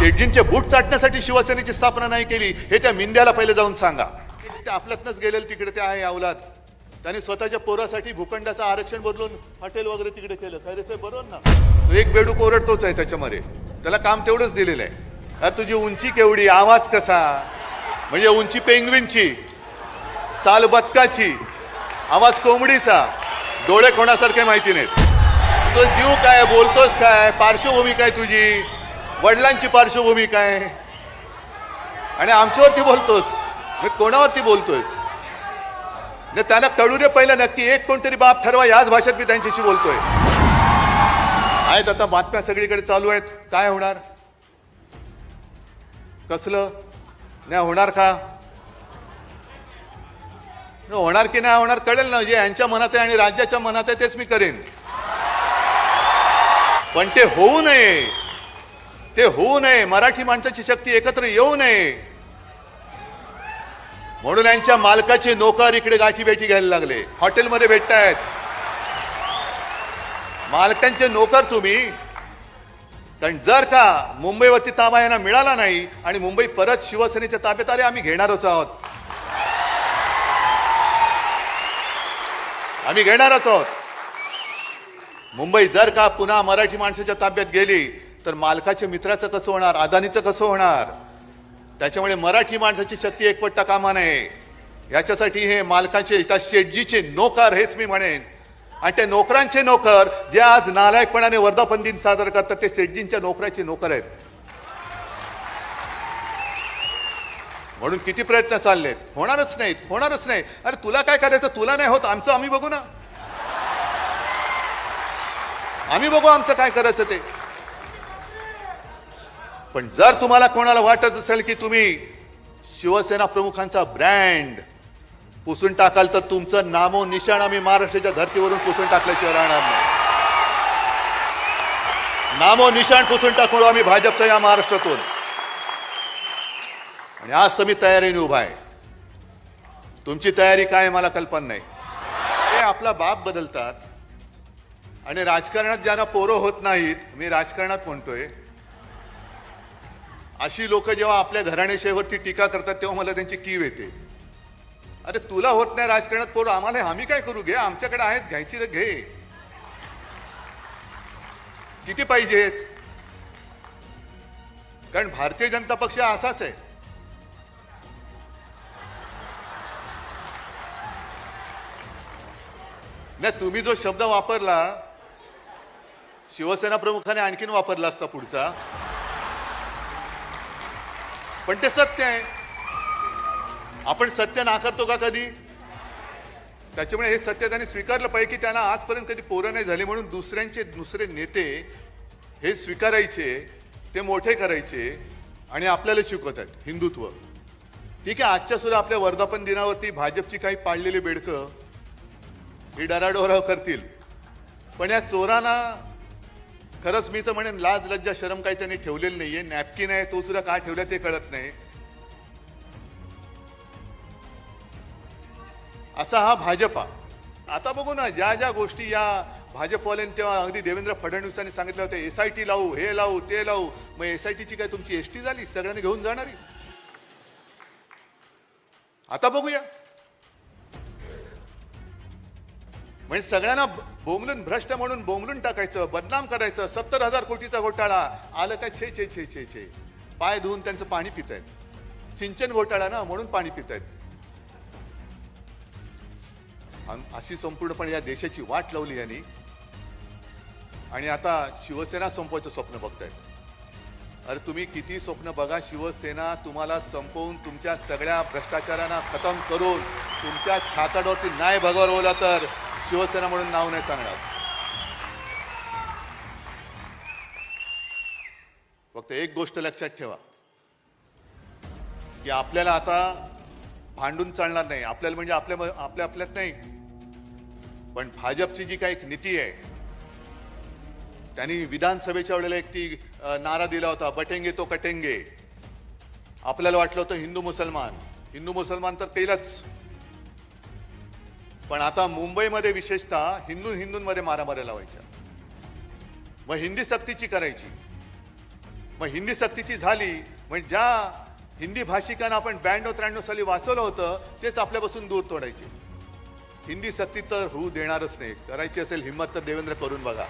शेटजींचे बूट चाटण्यासाठी शिवसेनेची स्थापना नाही केली हे त्या मिंद्याला पहिले जाऊन सांगा. ते आपल्यातनच गेलेलं तिकडे ते आहे अवलाद. त्यांनी स्वतःच्या पोरासाठी भूखंडाचं आरक्षण बदलून हॉटेल वगैरे तिकडे केलं. खरे ते बरोबर ना? तो एक बेडूक ओरडतोच आहे त्याच्यामध्ये. त्याला काम तेवढंच दिलेलं आहे. अरे तुझी उंची केवढी? आवाज कसा? म्हणजे उंची पेंगविनची चाल बदकाची आवाज कोंबडीचा. डोळे कोणासारखे माहिती नाहीत. तो जीव काय बोलतोस काय? पार्श्वभूमी काय तुझी? वडिलांची पार्श्वभूमी काय? आणि आमच्यावरती बोलतोस. मी कोणावरती बोलतोयस न त्यांना कळू दे पहिलं नक्की. एक कोणतरी बाप ठरवा याच भाषेत मी त्यांच्याशी बोलतोय. आहेत आता बातम्या सगळीकडे चालू आहेत. काय होणार? कसलं? नाही होणार का? होणार की नाही होणार कळेल ना. जे यांच्या मनात आहे आणि राज्याच्या मनात आहे तेच मी करेन. पण ते होऊ नये. ते होऊ नये. मराठी माणसाची शक्ती एकत्र येऊ नये. म्हणून यांच्या मालकाचे नोकर इकडे गाठी भेटी घ्यायला लागले. हॉटेलमध्ये भेटतायत. मालकांचे नोकर तुम्ही. कारण जर का मुंबईवरती ताबा यांना मिळाला नाही आणि मुंबई परत शिवसेनेच्या ताब्यात आले आम्ही घेणारच आहोत. आम्ही घेणारच आहोत. मुंबई जर का पुन्हा मराठी माणसाच्या ताब्यात गेली तर मालकाच्या मित्राचं कसं होणार? अदानीचं कसं होणार? त्याच्यामुळे मराठी माणसाची शक्ती एकपट्टा कामा नये. याच्यासाठी हे मालकांचे त्या शेटजीचे नोकर हेच मी म्हणेन. आणि त्या नोकरांचे नोकर जे आज नालायकपणाने वर्धापन दिन सादर करतात ते शेटजींच्या नोकराचे नोकर आहेत. म्हणून किती प्रयत्न चाललेत? होणारच नाहीत होणारच नाही. अरे तुला काय करायचं? तुला नाही होत आमचं आम्ही बघू ना. आम्ही बघू आमचं काय करायचं ते. पण जर तुम्हाला कोणाला वाटत असेल की तुम्ही शिवसेना प्रमुखांचा ब्रँड पुसून टाकाल तर तुमचं नामो निशाण आम्ही महाराष्ट्राच्या धर्तीवरून पुसून टाकल्याशिवाय राहणार नाही. नामो निशाण पुसून टाकू आम्ही भाजपचा या महाराष्ट्रातून. आणि आज तर मी तयारीने उभा आहे. तुमची तयारी काय मला कल्पना नाही. ते आपला बाप बदलतात. आणि राजकारणात ज्यांना पोरं होत नाहीत मी राजकारणात म्हणतोय अशी लोक जेव्हा आपल्या घराण्याशाहीवरती टीका करतात तेव्हा मला त्यांची कीव येते. अरे तुला होत नाही राजकारणात पोर आम्हाला आम्ही काय करू? घे आमच्याकडे आहेत घ्यायची तर घे. किती पाहिजेत कारण भारतीय जनता पक्ष असाच आहे. नाही तुम्ही जो शब्द वापरला शिवसेना प्रमुखाने आणखीन वापरला असता पुढचा. पण ते सत्य आहे. आपण सत्य नाकारतो का कधी? त्याच्यामुळे हे सत्य त्यांनी स्वीकारलं पाहिजे की त्यांना आजपर्यंत कधी पोरं नाही झाली म्हणून दुसऱ्यांचे दुसरे नेते हे स्वीकारायचे ते मोठे करायचे आणि आपल्याला शिकवत आहेत हिंदुत्व. ठीक आहे आजच्या सुद्धा आपल्या वर्धापन दिनावरती भाजपची काही पाळलेली बेडकं ही डराडोराव करतील. पण या चोरांना खरंच मी तर म्हणेन लाज लज्जा शरम काही त्यांनी ठेवलेली नाहीये. नॅपकिन आहे तो सुद्धा काय ठेवला ते कळत नाही. असा हा भाजपा. आता बघू ना ज्या ज्या गोष्टी या भाजपवाल्यांनी तेव्हा अगदी देवेंद्र फडणवीसांनी सांगितलं होतं एस आय टी लावू हे लावू ते लावू. मग एस आय टीची काय तुमची एस टी झाली? सगळ्यांनी घेऊन जाणारी. आता बघूया. म्हणजे सगळ्यांना बोंबलून भ्रष्ट म्हणून बोंबलून टाकायचं बदनाम करायचं सत्तर हजार कोटीचा घोटाळा. आलं काय? छे छे छे छे छे. पाय धुवून त्यांचं पाणी पित आहेत सिंचन घोटाळा ना म्हणून पाणी पित आहेत अशी संपूर्णपणे या देशाची वाट लावली यांनी. आणि आता शिवसेना संपवायचं स्वप्न बघतायत. अरे तुम्ही किती स्वप्न बघा शिवसेना तुम्हाला संपवून तुमच्या सगळ्या भ्रष्टाचारांना खतम करून तुमच्या छाताडावरती नाही भगवला तर. शिवसेना म्हणून नाव नाही सांगणार. फक्त एक गोष्ट लक्षात ठेवा की आपल्याला आता भांडून चालणार नाही. आपल्याला म्हणजे आपल्या आपल्या आपल्यात नाही. पण भाजपची जी काही एक नीती आहे त्यांनी विधानसभेच्या वेळेला एक ती नारा दिला होता बटेंगे तो कटेंगे. आपल्याला वाटलं होतं हिंदू मुसलमान. हिंदू मुसलमान तर केलंच पण आता मुंबईमध्ये विशेषतः हिंदू हिंदूंमध्ये मारामाऱ्या लावायच्या. मग हिंदी सक्तीची करायची. मग हिंदी सक्तीची झाली म्हणजे ज्या हिंदी भाषिकांना आपण ब्याण्णव त्र्याण्णव साली वाचवलं होतं तेच आपल्यापासून दूर तोडायचे. हिंदी सक्ती तर होऊ देणारच नाही. करायची असेल हिंमत तर देवेंद्र करून बघा.